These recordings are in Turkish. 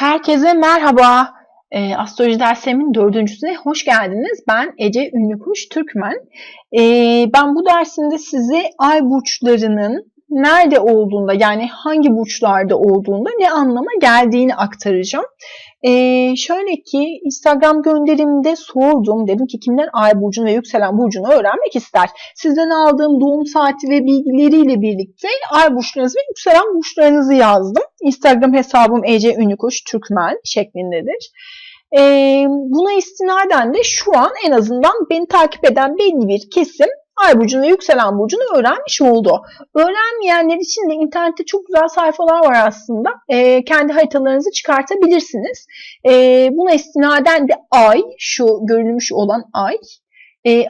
Herkese merhaba. E, astroloji derslerimin dördüncüsüne hoş geldiniz. Ben Ece Ünlükuş Türkmen. E, ben bu dersinde size ay burçlarının nerede olduğunda yani hangi burçlarda olduğunda ne anlama geldiğini aktaracağım. Ee, şöyle ki Instagram gönderimde sordum. Dedim ki kimler ay burcunu ve yükselen burcunu öğrenmek ister? Sizden aldığım doğum saati ve bilgileriyle birlikte ay burçlarınızı ve yükselen burçlarınızı yazdım. Instagram hesabım Ece Ünlükuş Türkmen şeklindedir. Ee, buna istinaden de şu an en azından beni takip eden belli bir kesim ay burcunu yükselen burcunu öğrenmiş oldu. Öğrenmeyenler için de internette çok güzel sayfalar var aslında. E, kendi haritalarınızı çıkartabilirsiniz. E, buna istinaden de ay, şu görülmüş olan ay, e,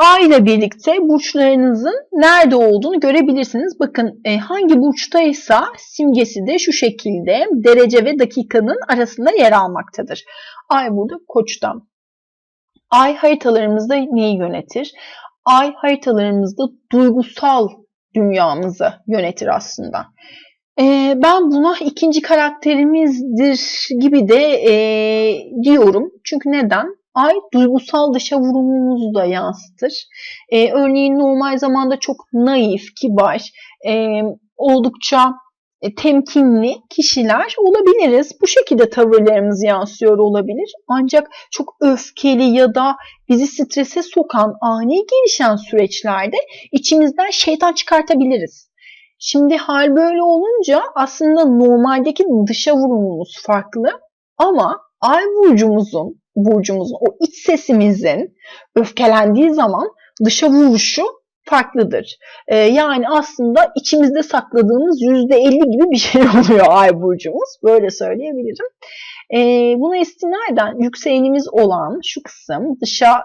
Ay ile birlikte burçlarınızın nerede olduğunu görebilirsiniz. Bakın e, hangi burçtaysa simgesi de şu şekilde derece ve dakikanın arasında yer almaktadır. Ay burada koçta. Ay haritalarımızda neyi yönetir? Ay haritalarımızda duygusal dünyamızı yönetir aslında. Ee, ben buna ikinci karakterimizdir gibi de e, diyorum. Çünkü neden? Ay duygusal dışa vurumumuzu da yansıtır. Ee, örneğin normal zamanda çok naif, kibar, e, oldukça temkinli kişiler olabiliriz. Bu şekilde tavırlarımız yansıyor olabilir. Ancak çok öfkeli ya da bizi strese sokan, ani gelişen süreçlerde içimizden şeytan çıkartabiliriz. Şimdi hal böyle olunca aslında normaldeki dışa vurumumuz farklı ama ay burcumuzun, burcumuzun o iç sesimizin öfkelendiği zaman dışa vuruşu farklıdır. E, yani aslında içimizde sakladığımız %50 gibi bir şey oluyor ay burcumuz. Böyle söyleyebilirim. E, buna istinaden yükselenimiz olan şu kısım dışa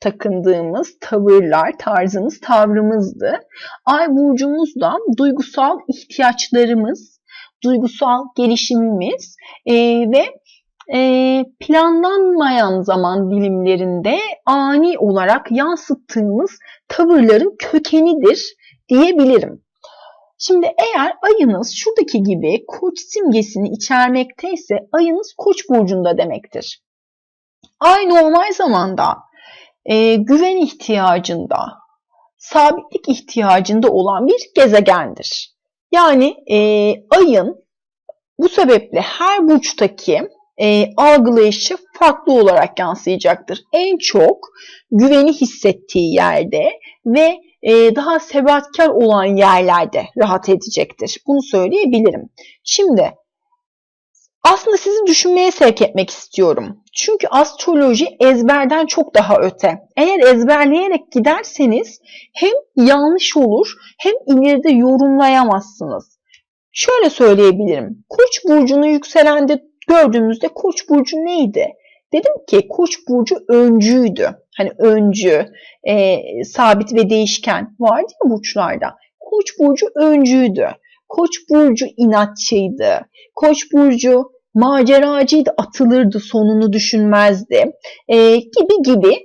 takındığımız tavırlar, tarzımız, tavrımızdı. Ay burcumuzda duygusal ihtiyaçlarımız, duygusal gelişimimiz e, ve planlanmayan zaman dilimlerinde ani olarak yansıttığımız tavırların kökenidir diyebilirim. Şimdi eğer ayınız şuradaki gibi koç simgesini içermekteyse ayınız koç burcunda demektir. Ay normal zamanda e, güven ihtiyacında, sabitlik ihtiyacında olan bir gezegendir. Yani e, ayın bu sebeple her burçtaki e, algılayışı farklı olarak yansıyacaktır. En çok güveni hissettiği yerde ve e, daha sebatkar olan yerlerde rahat edecektir. Bunu söyleyebilirim. Şimdi aslında sizi düşünmeye sevk etmek istiyorum. Çünkü astroloji ezberden çok daha öte. Eğer ezberleyerek giderseniz hem yanlış olur hem ileride yorumlayamazsınız. Şöyle söyleyebilirim. Koç burcunu yükselende gördüğümüzde Koç burcu neydi? Dedim ki Koç burcu öncüydü. Hani öncü, e, sabit ve değişken vardı ya burçlarda. Koç burcu öncüydü. Koç burcu inatçıydı. Koç burcu maceracıydı, atılırdı, sonunu düşünmezdi. E, gibi gibi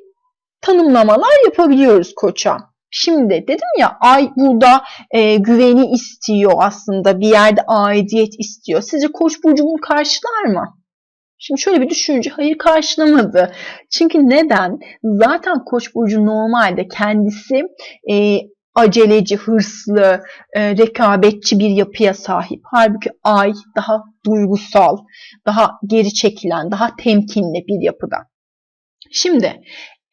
tanımlamalar yapabiliyoruz koça. Şimdi dedim ya ay burada e, güveni istiyor aslında bir yerde aidiyet istiyor. Sizce Koç burcu bunu karşılar mı? Şimdi şöyle bir düşünce hayır karşılamadı. Çünkü neden? Zaten Koç burcu normalde kendisi e, aceleci, hırslı, e, rekabetçi bir yapıya sahip. Halbuki ay daha duygusal, daha geri çekilen, daha temkinli bir yapıda. Şimdi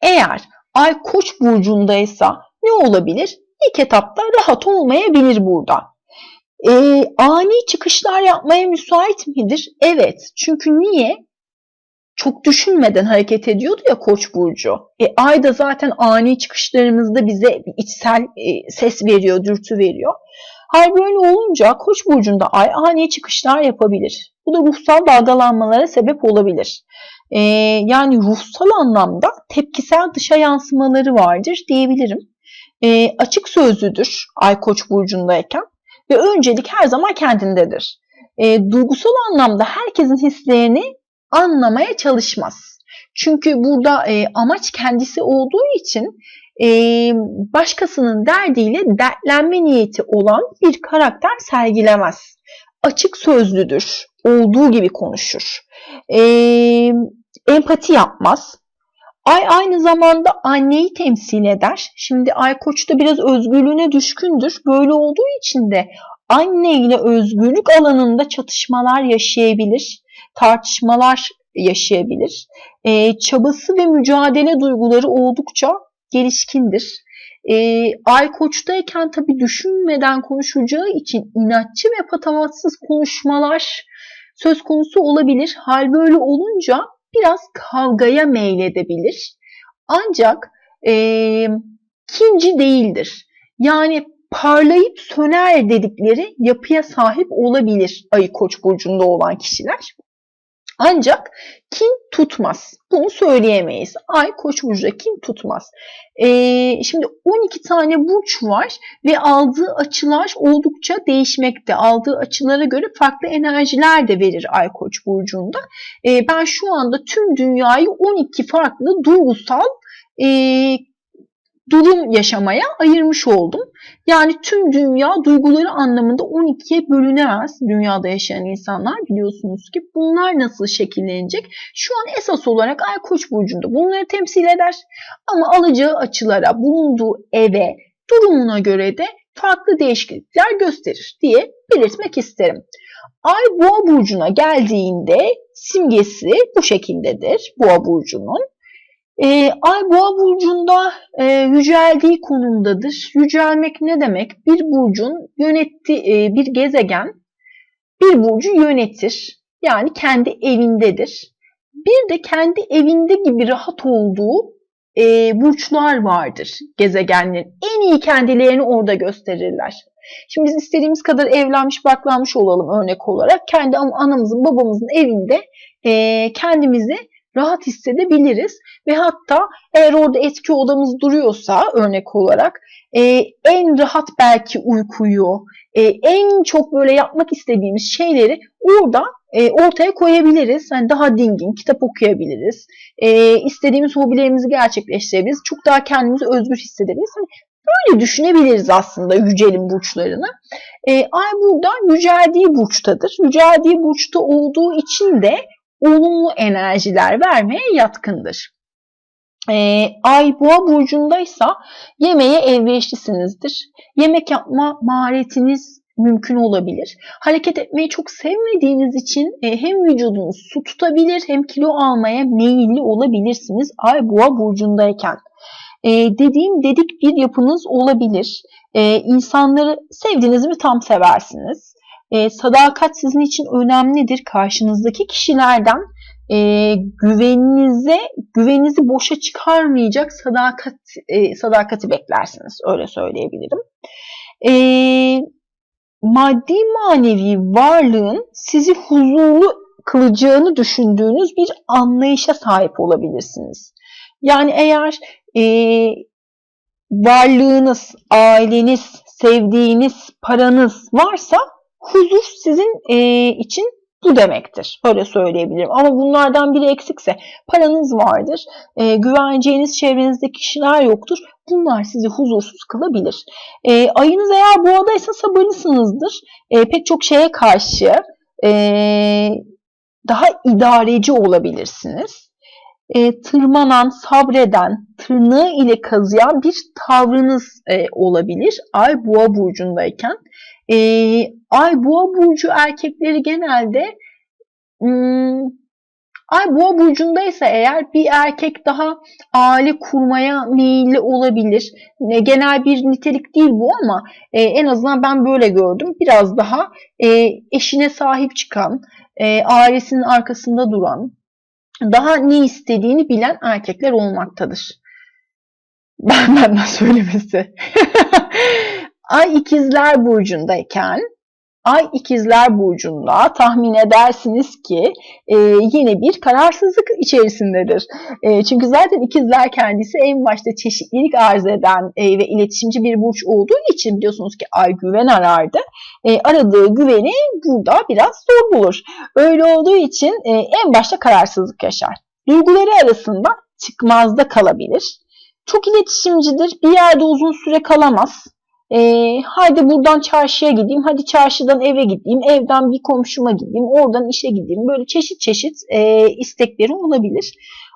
eğer ay Koç burcundaysa ne olabilir? İlk etapta rahat olmayabilir burada. E, ani çıkışlar yapmaya müsait midir? Evet. Çünkü niye? Çok düşünmeden hareket ediyordu ya Koç burcu. E, ay da zaten ani çıkışlarımızda bize bir içsel e, ses veriyor, dürtü veriyor. Hal böyle olunca Koç burcunda ay ani çıkışlar yapabilir. Bu da ruhsal dalgalanmalara sebep olabilir. E, yani ruhsal anlamda tepkisel dışa yansımaları vardır diyebilirim e, açık sözlüdür Ay Koç burcundayken ve öncelik her zaman kendindedir. E, duygusal anlamda herkesin hislerini anlamaya çalışmaz. Çünkü burada e, amaç kendisi olduğu için e, başkasının derdiyle dertlenme niyeti olan bir karakter sergilemez. Açık sözlüdür olduğu gibi konuşur. E, empati yapmaz. Ay aynı zamanda anneyi temsil eder. Şimdi Ay Koç da biraz özgürlüğüne düşkündür. Böyle olduğu için de anne ile özgürlük alanında çatışmalar yaşayabilir, tartışmalar yaşayabilir. E, çabası ve mücadele duyguları oldukça gelişkindir. E, Ay Koç'tayken tabii düşünmeden konuşacağı için inatçı ve patavatsız konuşmalar söz konusu olabilir. Hal böyle olunca biraz kavgaya meyledebilir. Ancak e, kinci değildir. Yani parlayıp söner dedikleri yapıya sahip olabilir ayı koç burcunda olan kişiler. Ancak kin tutmaz. Bunu söyleyemeyiz. Ay koç burcu kin tutmaz. Ee, şimdi 12 tane burç var ve aldığı açılar oldukça değişmekte. Aldığı açılara göre farklı enerjiler de verir Ay koç burcunda. Ee, ben şu anda tüm dünyayı 12 farklı duygusal e, durum yaşamaya ayırmış oldum. Yani tüm dünya duyguları anlamında 12'ye bölünemez dünyada yaşayan insanlar biliyorsunuz ki. Bunlar nasıl şekillenecek? Şu an esas olarak Ay Koç burcunda bunları temsil eder. Ama alacağı açılara, bulunduğu eve, durumuna göre de farklı değişiklikler gösterir diye belirtmek isterim. Ay Boğa burcuna geldiğinde simgesi bu şekildedir Boğa burcunun. E, Ay Boğa burcunda e, yüceldiği konumdadır. Yücelmek ne demek? Bir burcun yönetti e, bir gezegen bir burcu yönetir. Yani kendi evindedir. Bir de kendi evinde gibi rahat olduğu e, burçlar vardır gezegenlerin. En iyi kendilerini orada gösterirler. Şimdi biz istediğimiz kadar evlenmiş baklanmış olalım örnek olarak. Kendi anamızın babamızın evinde e, kendimizi rahat hissedebiliriz. Ve hatta eğer orada etki odamız duruyorsa örnek olarak e, en rahat belki uykuyu, e, en çok böyle yapmak istediğimiz şeyleri orada e, ortaya koyabiliriz. Yani daha dingin, kitap okuyabiliriz. E, istediğimiz hobilerimizi gerçekleştirebiliriz. Çok daha kendimizi özgür hissedebiliriz. Hani böyle düşünebiliriz aslında yücelin burçlarını. E, ay burada yüceldiği burçtadır. Yüceldiği burçta olduğu için de olumlu enerjiler vermeye yatkındır. Ee, Ay boğa burcundaysa yemeğe elverişlisinizdir. Yemek yapma maharetiniz mümkün olabilir. Hareket etmeyi çok sevmediğiniz için e, hem vücudunuz su tutabilir hem kilo almaya meyilli olabilirsiniz Ay boğa burcundayken. E, dediğim dedik bir yapınız olabilir. E, insanları sevdiğiniz mi tam seversiniz. E, sadakat sizin için önemlidir. Karşınızdaki kişilerden e, güveninize güveninizi boşa çıkarmayacak sadakat e, sadakati beklersiniz. Öyle söyleyebilirim. E, maddi manevi varlığın sizi huzurlu kılacağını düşündüğünüz bir anlayışa sahip olabilirsiniz. Yani eğer e, varlığınız, aileniz, sevdiğiniz, paranız varsa huzur sizin e, için bu demektir. Öyle söyleyebilirim. Ama bunlardan biri eksikse paranız vardır, e, güveneceğiniz çevrenizde kişiler yoktur. Bunlar sizi huzursuz kılabilir. E, ayınız eğer boğadaysa sabırlısınızdır. E, pek çok şeye karşı e, daha idareci olabilirsiniz. E, tırmanan, sabreden, tırnağı ile kazıyan bir tavrınız e, olabilir. Ay boğa burcundayken. E, Ay boğa burcu erkekleri genelde Ay boğa burcundaysa eğer bir erkek daha aile kurmaya meyilli olabilir. E, genel bir nitelik değil bu ama e, en azından ben böyle gördüm. Biraz daha e, eşine sahip çıkan, ailesinin arkasında duran, daha ne istediğini bilen erkekler olmaktadır. Ben benden söylemesi. Ay ikizler burcundayken Ay ikizler burcunda tahmin edersiniz ki e, yine bir kararsızlık içerisindedir. E, çünkü zaten ikizler kendisi en başta çeşitlilik arz eden e, ve iletişimci bir burç olduğu için biliyorsunuz ki ay güven arardı. E, aradığı güveni burada biraz zor bulur. Öyle olduğu için e, en başta kararsızlık yaşar. Duyguları arasında çıkmazda kalabilir. Çok iletişimcidir. Bir yerde uzun süre kalamaz E, hadi buradan çarşıya gideyim, hadi çarşıdan eve gideyim, evden bir komşuma gideyim, oradan işe gideyim. Böyle çeşit çeşit e, istekleri olabilir.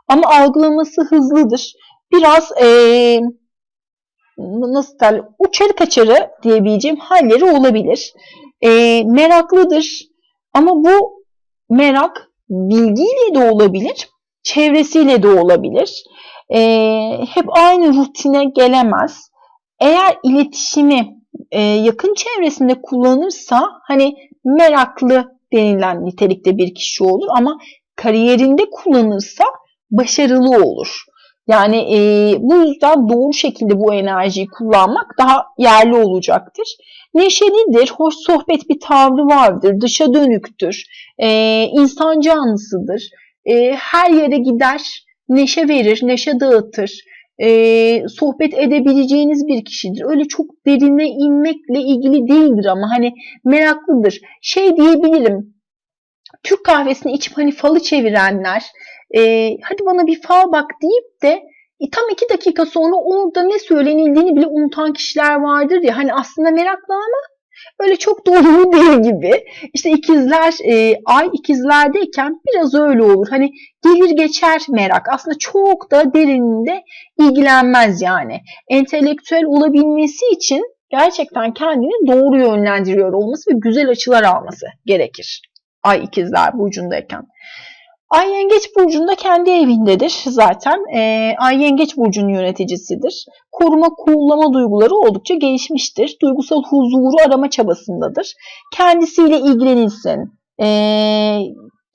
Ama algılaması hızlıdır. Biraz e, nasıl derler, uçarı kaçarı diyebileceğim halleri olabilir. E, meraklıdır ama bu merak bilgiyle de olabilir, çevresiyle de olabilir. E, hep aynı rutine gelemez. Eğer iletişimi e, yakın çevresinde kullanırsa hani meraklı denilen nitelikte bir kişi olur ama kariyerinde kullanırsa başarılı olur. Yani e, bu yüzden doğru şekilde bu enerjiyi kullanmak daha yerli olacaktır. Neşelidir, hoş sohbet bir tavrı vardır, dışa dönüktür, e, insan canlısıdır. E, her yere gider, neşe verir, neşe dağıtır. E, sohbet edebileceğiniz bir kişidir. Öyle çok derine inmekle ilgili değildir ama hani meraklıdır. Şey diyebilirim, Türk kahvesini içip hani falı çevirenler, e, hadi bana bir fal bak deyip de e, tam iki dakika sonra orada ne söylenildiğini bile unutan kişiler vardır ya hani aslında meraklı ama öyle çok doğru değil gibi. İşte ikizler, e, ay ikizlerdeyken biraz öyle olur. Hani gelir geçer merak. Aslında çok da derininde ilgilenmez yani. Entelektüel olabilmesi için gerçekten kendini doğru yönlendiriyor olması ve güzel açılar alması gerekir. Ay ikizler burcundayken. Ay Yengeç Burcu'nda kendi evindedir zaten. E, Ay Yengeç Burcu'nun yöneticisidir. Koruma, kullama duyguları oldukça gelişmiştir. Duygusal huzuru arama çabasındadır. Kendisiyle ilgilenilsin. E,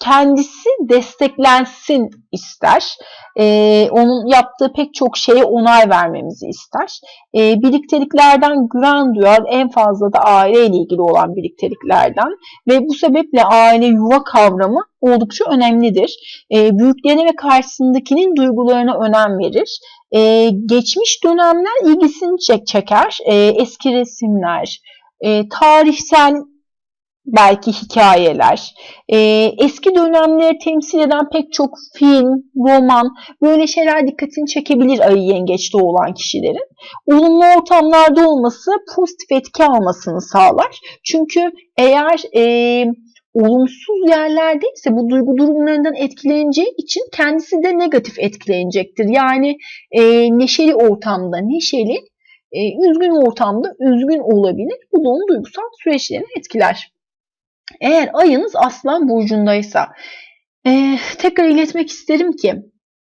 kendisi desteklensin ister. Ee, onun yaptığı pek çok şeye onay vermemizi ister. Ee, birlikteliklerden güven duyar. En fazla da aile ile ilgili olan birlikteliklerden. Ve bu sebeple aile yuva kavramı oldukça önemlidir. Ee, büyüklerine ve karşısındakinin duygularına önem verir. Ee, geçmiş dönemler ilgisini çek çeker. Ee, eski resimler, e, tarihsel belki hikayeler, e, eski dönemleri temsil eden pek çok film, roman, böyle şeyler dikkatini çekebilir ayı yengeçte olan kişilerin. Olumlu ortamlarda olması pozitif etki almasını sağlar. Çünkü eğer e, olumsuz yerlerdeyse bu duygu durumlarından etkileneceği için kendisi de negatif etkilenecektir. Yani e, neşeli ortamda neşeli, e, üzgün ortamda üzgün olabilir. Bu da onun duygusal süreçlerini etkiler. Eğer ayınız aslan burcundaysa e, tekrar iletmek isterim ki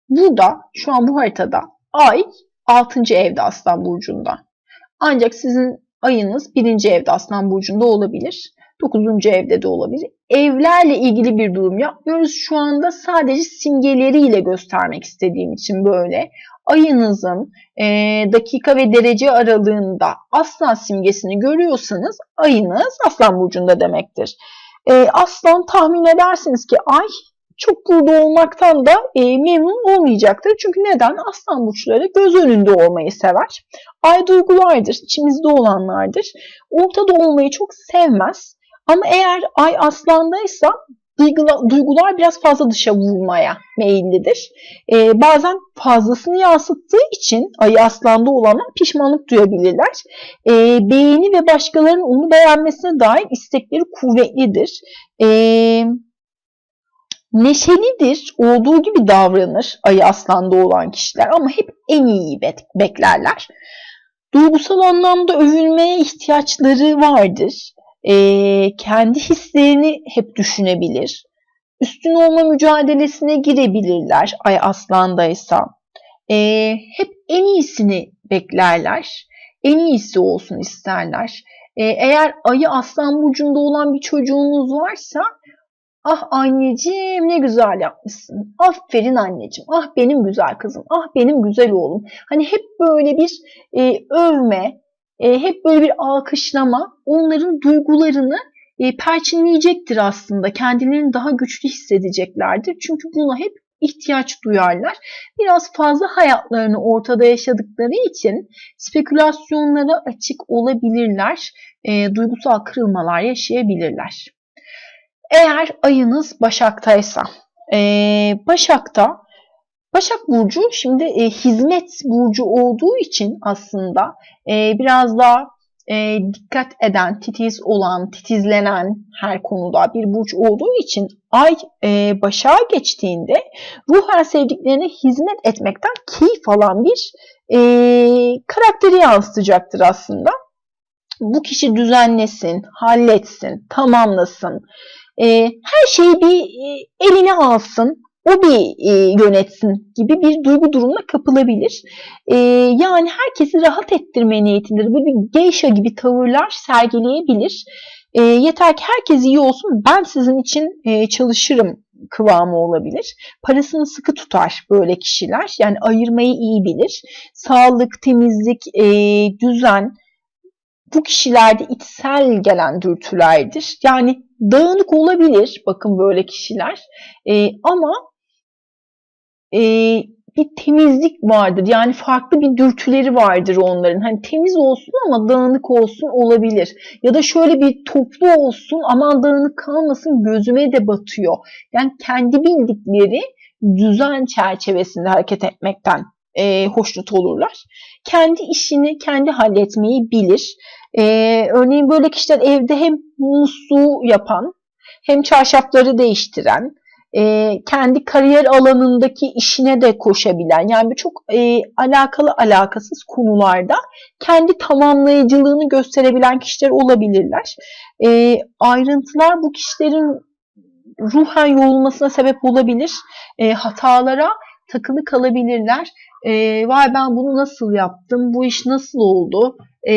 burada şu an bu haritada ay 6. evde aslan burcunda. Ancak sizin ayınız 1. evde aslan burcunda olabilir. 9. evde de olabilir. Evlerle ilgili bir durum yapmıyoruz. Şu anda sadece simgeleriyle göstermek istediğim için böyle. Ayınızın e, dakika ve derece aralığında aslan simgesini görüyorsanız ayınız aslan burcunda demektir. E, aslan tahmin edersiniz ki ay çok burada olmaktan da e, memnun olmayacaktır. Çünkü neden? Aslan burçları göz önünde olmayı sever. Ay duygulardır, içimizde olanlardır. Ortada olmayı çok sevmez. Ama eğer ay aslandaysa duygular biraz fazla dışa vurmaya meyillidir. Ee, bazen fazlasını yansıttığı için ayı aslanda olanlar pişmanlık duyabilirler. Ee, beğeni ve başkalarının onu beğenmesine dair istekleri kuvvetlidir. Ee, neşelidir, olduğu gibi davranır ayı aslanda olan kişiler ama hep en iyiyi beklerler. Duygusal anlamda övülmeye ihtiyaçları vardır e, kendi hislerini hep düşünebilir. Üstün olma mücadelesine girebilirler ay aslandaysa. E, hep en iyisini beklerler. En iyisi olsun isterler. E, eğer ayı aslan burcunda olan bir çocuğunuz varsa Ah anneciğim ne güzel yapmışsın. Aferin anneciğim. Ah benim güzel kızım. Ah benim güzel oğlum. Hani hep böyle bir e, övme, e, hep böyle bir alkışlama onların duygularını e, perçinleyecektir aslında. Kendilerini daha güçlü hissedeceklerdir. Çünkü buna hep ihtiyaç duyarlar. Biraz fazla hayatlarını ortada yaşadıkları için spekülasyonlara açık olabilirler. E, duygusal kırılmalar yaşayabilirler. Eğer ayınız Başak'taysa, e, Başak'ta Başak Burcu şimdi e, hizmet burcu olduğu için aslında e, biraz daha e, dikkat eden, titiz olan, titizlenen her konuda bir burç olduğu için ay e, başa geçtiğinde ruhen sevdiklerine hizmet etmekten keyif alan bir e, karakteri yansıtacaktır aslında. Bu kişi düzenlesin, halletsin, tamamlasın, e, her şeyi bir e, eline alsın, o bir e, yönetsin gibi bir duygu durumuna kapılabilir. E, yani herkesi rahat ettirme niyetindedir. Böyle bir geisha gibi tavırlar sergileyebilir. E, yeter ki herkes iyi olsun, ben sizin için e, çalışırım kıvamı olabilir. Parasını sıkı tutar böyle kişiler. Yani ayırmayı iyi bilir. Sağlık, temizlik, e, düzen bu kişilerde içsel gelen dürtülerdir. Yani dağınık olabilir bakın böyle kişiler. E, ama e, bir temizlik vardır. Yani farklı bir dürtüleri vardır onların. Hani temiz olsun ama dağınık olsun olabilir. Ya da şöyle bir toplu olsun ama dağınık kalmasın gözüme de batıyor. Yani kendi bildikleri düzen çerçevesinde hareket etmekten e, hoşnut olurlar. Kendi işini kendi halletmeyi bilir. E, örneğin böyle kişiler evde hem musluğu yapan hem çarşafları değiştiren, e, kendi kariyer alanındaki işine de koşabilen yani çok e, alakalı alakasız konularda kendi tamamlayıcılığını gösterebilen kişiler olabilirler. E, ayrıntılar bu kişilerin ruhen yorulmasına sebep olabilir. E, hatalara takılı kalabilirler. E, vay ben bunu nasıl yaptım, bu iş nasıl oldu, e,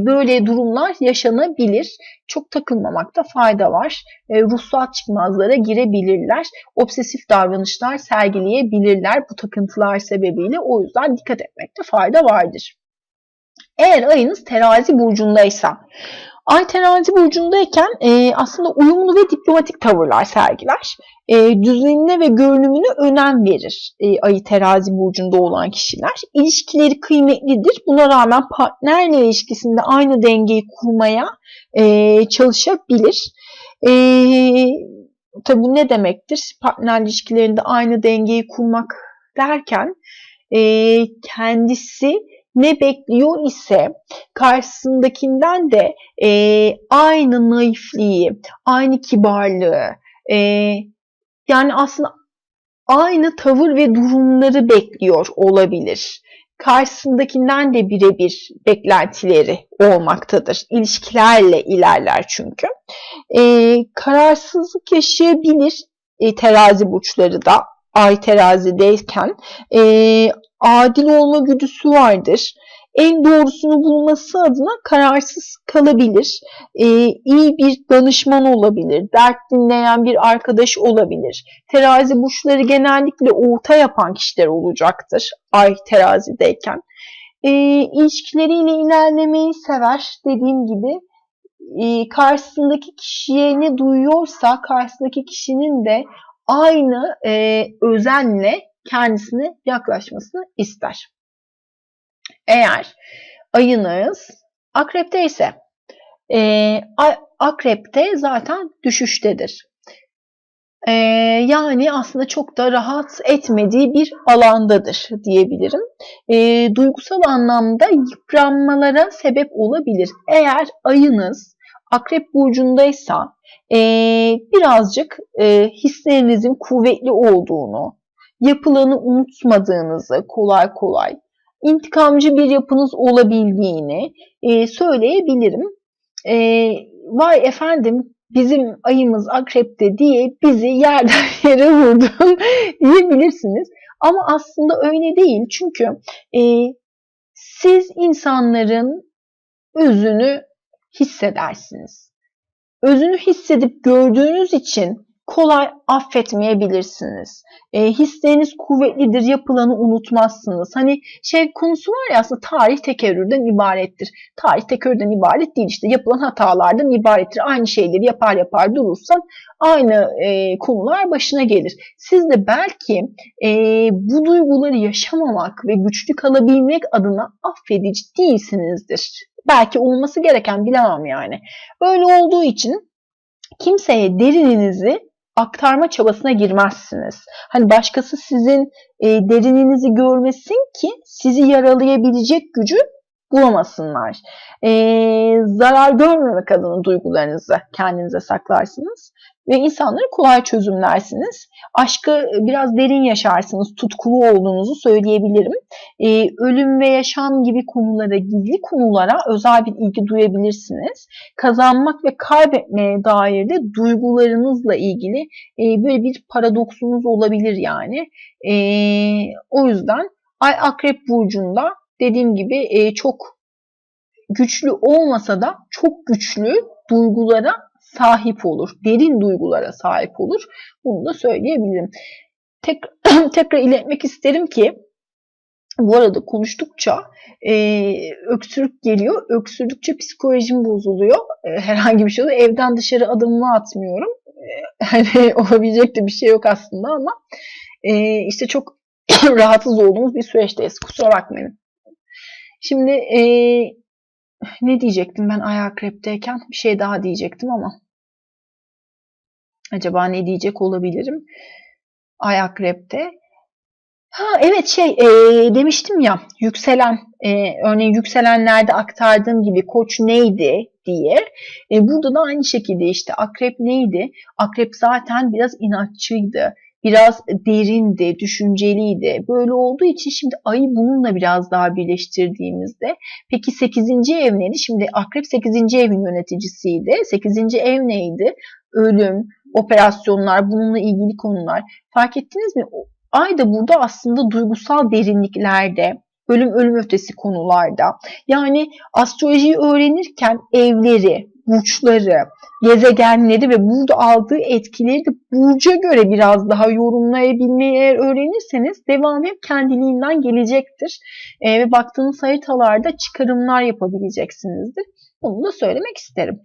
böyle durumlar yaşanabilir. Çok takılmamakta fayda var. E, ruhsat çıkmazlara girebilirler. Obsesif davranışlar sergileyebilirler bu takıntılar sebebiyle. O yüzden dikkat etmekte fayda vardır. Eğer ayınız terazi burcundaysa, Ay terazi burcundayken e, aslında uyumlu ve diplomatik tavırlar sergiler. E, düzenine ve görünümüne önem verir e, ayı terazi burcunda olan kişiler. İlişkileri kıymetlidir. Buna rağmen partnerle ilişkisinde aynı dengeyi kurmaya e, çalışabilir. E, tabi bu ne demektir? Partner ilişkilerinde aynı dengeyi kurmak derken e, kendisi ne bekliyor ise karşısındakinden de e, aynı naifliği, aynı kibarlığı, e, yani aslında aynı tavır ve durumları bekliyor olabilir. Karşısındakinden de birebir beklentileri olmaktadır. İlişkilerle ilerler çünkü. E, kararsızlık yaşayabilir e, terazi burçları da ay terazideyken e, adil olma güdüsü vardır. En doğrusunu bulması adına kararsız kalabilir. E, iyi bir danışman olabilir. Dert dinleyen bir arkadaş olabilir. Terazi burçları genellikle orta yapan kişiler olacaktır. Ay terazideyken. E, ilişkileriyle ilerlemeyi sever. Dediğim gibi e, karşısındaki kişiye ne duyuyorsa karşısındaki kişinin de aynı e, özenle kendisine yaklaşmasını ister. Eğer ayınız akrepte ise e, akrepte zaten düşüştedir. E, yani aslında çok da rahat etmediği bir alandadır diyebilirim. E, duygusal anlamda yıpranmalara sebep olabilir. Eğer ayınız akrep burcundaysa e, birazcık e, hislerinizin kuvvetli olduğunu, yapılanı unutmadığınızı kolay kolay, intikamcı bir yapınız olabildiğini e, söyleyebilirim. E, vay efendim bizim ayımız akrepte diye bizi yerden yere vurdun diyebilirsiniz. Ama aslında öyle değil. Çünkü e, siz insanların özünü hissedersiniz. Özünü hissedip gördüğünüz için kolay affetmeyebilirsiniz. E, hisleriniz kuvvetlidir, yapılanı unutmazsınız. Hani şey konusu var ya aslında tarih tekerrürden ibarettir. Tarih tekerrürden ibaret değil işte yapılan hatalardan ibarettir. Aynı şeyleri yapar yapar durursan aynı e, konular başına gelir. Siz de belki e, bu duyguları yaşamamak ve güçlü kalabilmek adına affedici değilsinizdir. Belki olması gereken bilemem yani. Öyle olduğu için kimseye derininizi aktarma çabasına girmezsiniz. Hani başkası sizin e, derininizi görmesin ki sizi yaralayabilecek gücü bulamasınlar. Ee, zarar görmemek adına duygularınızı kendinize saklarsınız ve insanları kolay çözümlersiniz. Aşkı biraz derin yaşarsınız, tutkulu olduğunuzu söyleyebilirim. Ee, ölüm ve yaşam gibi konulara, gizli konulara özel bir ilgi duyabilirsiniz. Kazanmak ve kaybetmeye dair de duygularınızla ilgili e, böyle bir paradoksunuz olabilir yani. E, o yüzden Ay Akrep Burcu'nda dediğim gibi e, çok güçlü olmasa da çok güçlü duygulara sahip olur. Derin duygulara sahip olur. Bunu da söyleyebilirim. Tek, tekrar iletmek isterim ki bu arada konuştukça e, öksürük geliyor. Öksürdükçe psikolojim bozuluyor. E, herhangi bir şey oluyor. Evden dışarı adımımı atmıyorum. E, hani olabilecek de bir şey yok aslında ama e, işte çok rahatsız olduğumuz bir süreçteyiz. Kusura bakmayın. Şimdi e, ne diyecektim ben ayak krepteyken? Bir şey daha diyecektim ama acaba ne diyecek olabilirim? Ayak krepte. Ha evet şey e, demiştim ya yükselen e, örneğin yükselenlerde aktardığım gibi koç neydi diye. E, burada da aynı şekilde işte akrep neydi? Akrep zaten biraz inatçıydı biraz derindi, düşünceliydi. Böyle olduğu için şimdi ayı bununla biraz daha birleştirdiğimizde peki 8. ev neydi? Şimdi akrep 8. evin yöneticisiydi. 8. ev neydi? Ölüm, operasyonlar, bununla ilgili konular. Fark ettiniz mi? Ay da burada aslında duygusal derinliklerde, ölüm ölüm ötesi konularda. Yani astrolojiyi öğrenirken evleri, burçları, gezegenleri ve burada aldığı etkileri de burca göre biraz daha yorumlayabilmeyi eğer öğrenirseniz devam hep kendiliğinden gelecektir. E, ve baktığınız haritalarda çıkarımlar yapabileceksinizdir. Bunu da söylemek isterim.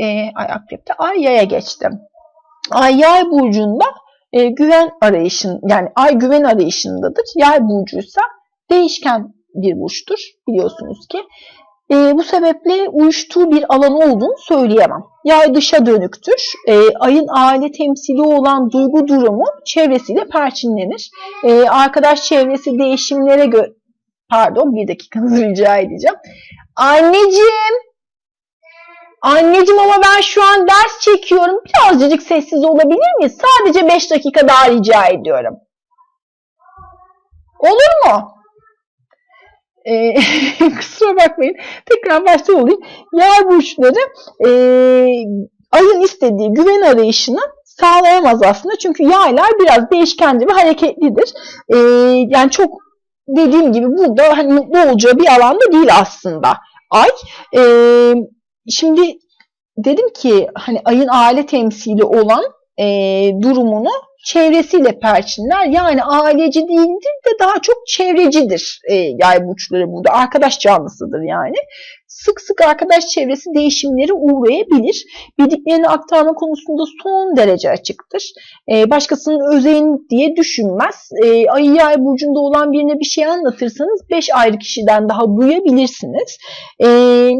E, ay akrepte ay yaya geçtim. Ay yay burcunda e, güven arayışın yani ay güven arayışındadır. Yay burcuysa değişken bir burçtur biliyorsunuz ki. E, bu sebeple uyuştuğu bir alan olduğunu söyleyemem. Yay dışa dönüktür. E, ayın aile temsili olan duygu durumu çevresiyle perçinlenir. E, arkadaş çevresi değişimlere göre... Pardon bir dakikanızı rica edeceğim. Anneciğim! Anneciğim ama ben şu an ders çekiyorum. Birazcık sessiz olabilir miyiz? Sadece 5 dakika daha rica ediyorum. Olur mu? E, kusura bakmayın. Tekrar başta olayım. Yay burçları e, ayın istediği güven arayışını sağlayamaz aslında. Çünkü yaylar biraz değişkenci ve hareketlidir. E, yani çok dediğim gibi burada hani mutlu olacağı bir alanda değil aslında ay. E, şimdi dedim ki hani ayın aile temsili olan e, durumunu çevresiyle perçinler. Yani aileci değildir de daha çok çevrecidir e, yay burçları burada. Arkadaş canlısıdır yani. Sık sık arkadaş çevresi değişimleri uğrayabilir. Bildiklerini aktarma konusunda son derece açıktır. E, başkasının özeyin diye düşünmez. E, ayı yay burcunda olan birine bir şey anlatırsanız 5 ayrı kişiden daha duyabilirsiniz. Eee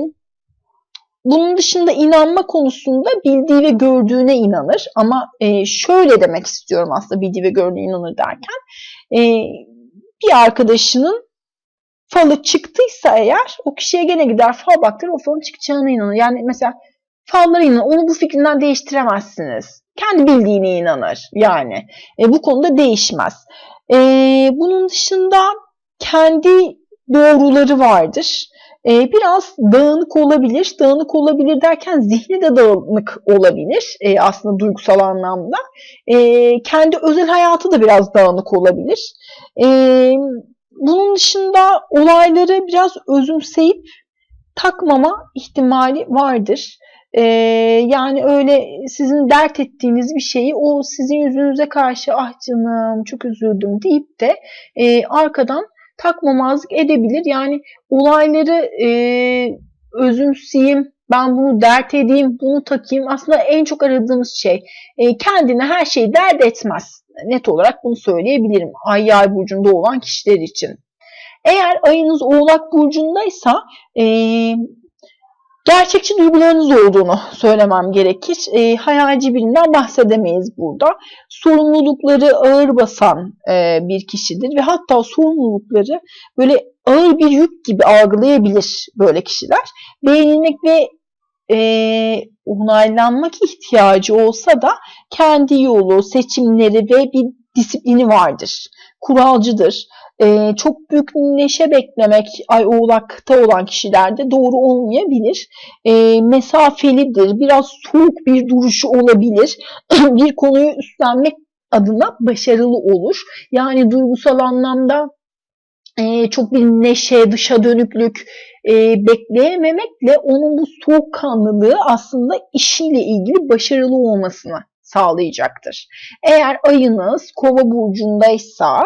bunun dışında inanma konusunda bildiği ve gördüğüne inanır. Ama e, şöyle demek istiyorum aslında bildiği ve gördüğüne inanır derken. E, bir arkadaşının falı çıktıysa eğer o kişiye gene gider fal baktırır o falın çıkacağına inanır. Yani mesela fallara inanır. Onu bu fikrinden değiştiremezsiniz. Kendi bildiğine inanır yani. E, bu konuda değişmez. E, bunun dışında kendi doğruları vardır e, biraz dağınık olabilir. Dağınık olabilir derken zihni de dağınık olabilir e, aslında duygusal anlamda. E, kendi özel hayatı da biraz dağınık olabilir. E, bunun dışında olayları biraz özümseyip takmama ihtimali vardır. Ee, yani öyle sizin dert ettiğiniz bir şeyi o sizin yüzünüze karşı ah canım çok üzüldüm deyip de e, arkadan takmamazlık edebilir. Yani olayları e, özümseyeyim, ben bunu dert edeyim, bunu takayım. Aslında en çok aradığımız şey e, kendine her şeyi dert etmez. Net olarak bunu söyleyebilirim. Ay yay burcunda olan kişiler için. Eğer ayınız oğlak burcundaysa e, gerçekçi duygularınız olduğunu söylemem gerekir. E, hayalci birinden bahsedemeyiz burada. Sorumlulukları ağır basan e, bir kişidir ve hatta sorumlulukları böyle ağır bir yük gibi algılayabilir böyle kişiler. Beğenilmek ve e, onaylanmak ihtiyacı olsa da kendi yolu, seçimleri ve bir disiplini vardır. Kuralcıdır. E, çok büyük neşe beklemek ay oğlakta olan kişilerde doğru olmayabilir. E, mesafelidir. Biraz soğuk bir duruşu olabilir. bir konuyu üstlenmek adına başarılı olur. Yani duygusal anlamda e, çok bir neşe, dışa dönüklük e, bekleyememekle onun bu soğukkanlılığı aslında işiyle ilgili başarılı olmasını sağlayacaktır. Eğer ayınız kova burcundaysa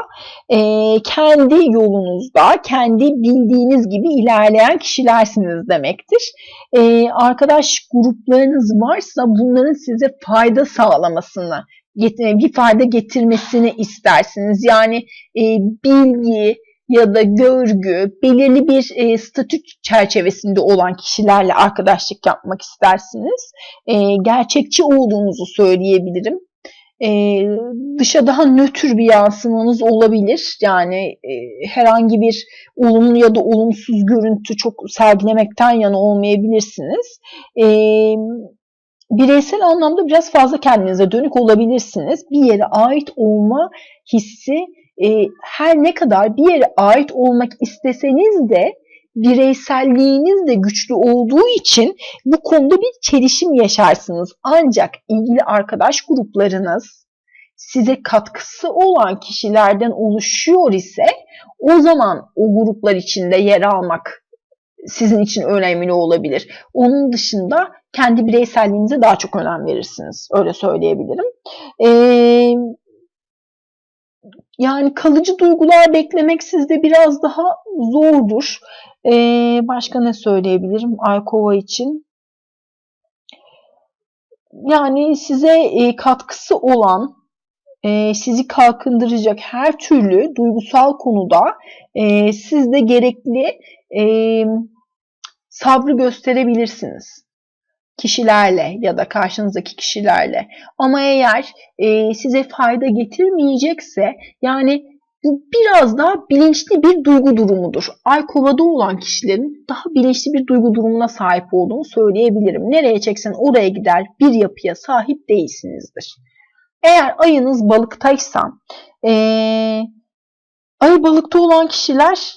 e, kendi yolunuzda, kendi bildiğiniz gibi ilerleyen kişilersiniz demektir. E, arkadaş gruplarınız varsa bunların size fayda sağlamasını, bir fayda getirmesini istersiniz. Yani e, bilgi, ya da görgü, belirli bir e, statü çerçevesinde olan kişilerle arkadaşlık yapmak istersiniz. E, gerçekçi olduğunuzu söyleyebilirim. E, dışa daha nötr bir yansımanız olabilir. Yani e, herhangi bir olumlu ya da olumsuz görüntü çok sergilemekten yana olmayabilirsiniz. E, bireysel anlamda biraz fazla kendinize dönük olabilirsiniz. Bir yere ait olma hissi her ne kadar bir yere ait olmak isteseniz de bireyselliğiniz de güçlü olduğu için bu konuda bir çelişim yaşarsınız. Ancak ilgili arkadaş gruplarınız size katkısı olan kişilerden oluşuyor ise o zaman o gruplar içinde yer almak sizin için önemli olabilir. Onun dışında kendi bireyselliğinize daha çok önem verirsiniz. Öyle söyleyebilirim. Ee, yani kalıcı duygular beklemek sizde biraz daha zordur. Ee, başka ne söyleyebilirim Aykova için? Yani size e, katkısı olan, e, sizi kalkındıracak her türlü duygusal konuda e, siz de gerekli e, sabrı gösterebilirsiniz kişilerle ya da karşınızdaki kişilerle. Ama eğer e, size fayda getirmeyecekse yani bu biraz daha bilinçli bir duygu durumudur. Ay kovada olan kişilerin daha bilinçli bir duygu durumuna sahip olduğunu söyleyebilirim. Nereye çeksen oraya gider bir yapıya sahip değilsinizdir. Eğer ayınız balıktaysa e, ay balıkta olan kişiler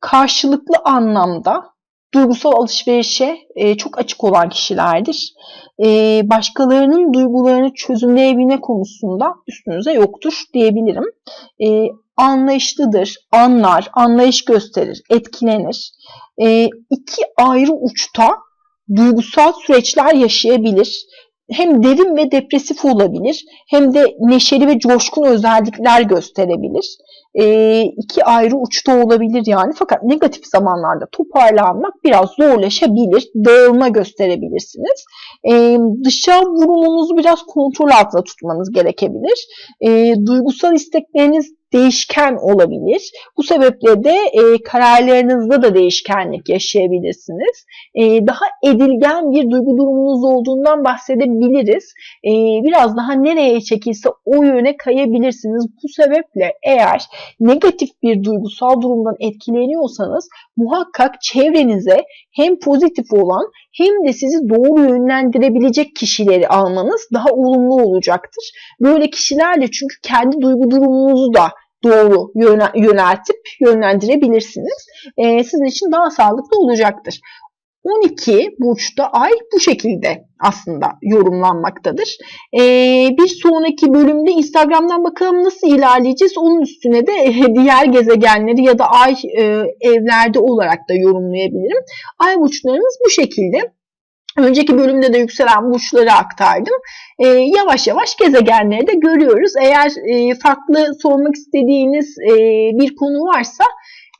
karşılıklı anlamda duygusal alışverişe e, çok açık olan kişilerdir. E, başkalarının duygularını çözümleyebilme konusunda üstünüze yoktur diyebilirim. E, anlayışlıdır, anlar, anlayış gösterir, etkilenir. E, iki ayrı uçta duygusal süreçler yaşayabilir. Hem derin ve depresif olabilir, hem de neşeli ve coşkun özellikler gösterebilir e, iki ayrı uçta olabilir yani. Fakat negatif zamanlarda toparlanmak biraz zorlaşabilir. Dağılma gösterebilirsiniz. E, dışa vurumunuzu biraz kontrol altında tutmanız gerekebilir. E, duygusal istekleriniz değişken olabilir. Bu sebeple de e, kararlarınızda da değişkenlik yaşayabilirsiniz. E, daha edilgen bir duygu durumunuz olduğundan bahsedebiliriz. E, biraz daha nereye çekilse o yöne kayabilirsiniz. Bu sebeple eğer negatif bir duygusal durumdan etkileniyorsanız muhakkak çevrenize hem pozitif olan hem de sizi doğru yönlendirebilecek kişileri almanız daha olumlu olacaktır. Böyle kişilerle çünkü kendi duygu durumunuzu da doğru yöneltip yönlendirebilirsiniz. Ee, sizin için daha sağlıklı olacaktır. 12 burçta ay bu şekilde aslında yorumlanmaktadır. Ee, bir sonraki bölümde Instagram'dan bakalım nasıl ilerleyeceğiz. Onun üstüne de diğer gezegenleri ya da ay e, evlerde olarak da yorumlayabilirim. Ay burçlarımız bu şekilde. Önceki bölümde de yükselen burçları aktardım. Ee, yavaş yavaş gezegenleri de görüyoruz. Eğer e, farklı sormak istediğiniz e, bir konu varsa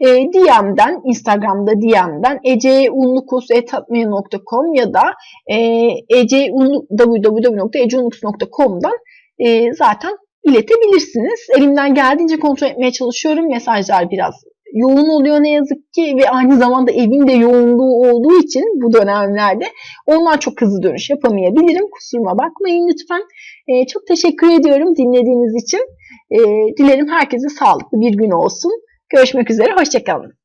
e, DM'den, Instagram'da DM'den eceunlukus.com ya da e, www.eceunlukus.com'dan e, zaten iletebilirsiniz. Elimden geldiğince kontrol etmeye çalışıyorum. Mesajlar biraz yoğun oluyor ne yazık ki ve aynı zamanda evin de yoğunluğu olduğu için bu dönemlerde onlar çok hızlı dönüş yapamayabilirim. Kusuruma bakmayın lütfen. E, çok teşekkür ediyorum dinlediğiniz için. E, dilerim herkese sağlıklı bir gün olsun. Görüşmek üzere, hoşçakalın.